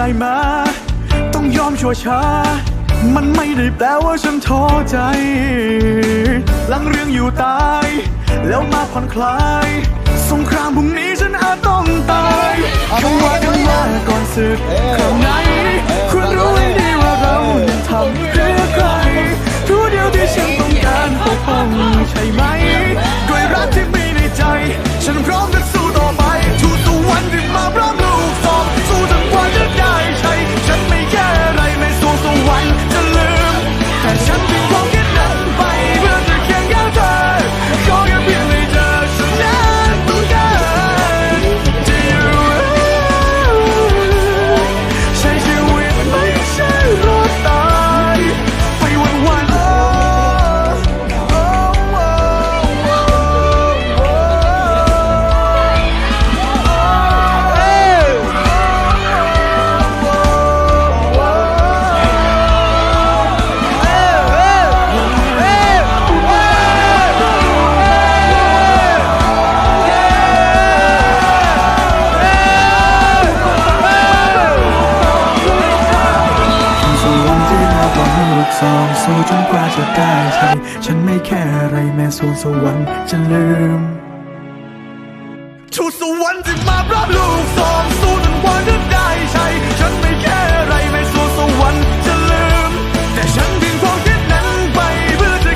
ช่ที่ได้มาต้องยอมชั่วช้า มันไม่ได้แปลว่าฉันท้อใจหลังเรื่องอยู่ตาย แล้วมาผ่อนคลาย สงครามพรุ่งนี้ฉันอาจต้องตายเขาว่ากันว่าก่อนศึกครั้งหน สองสู้จนกว่าจะได้ใช่ฉันไม่แค่อะไรแม้สู่สวรรค์จะลืม ชูสวรรค์ที่มารับลูก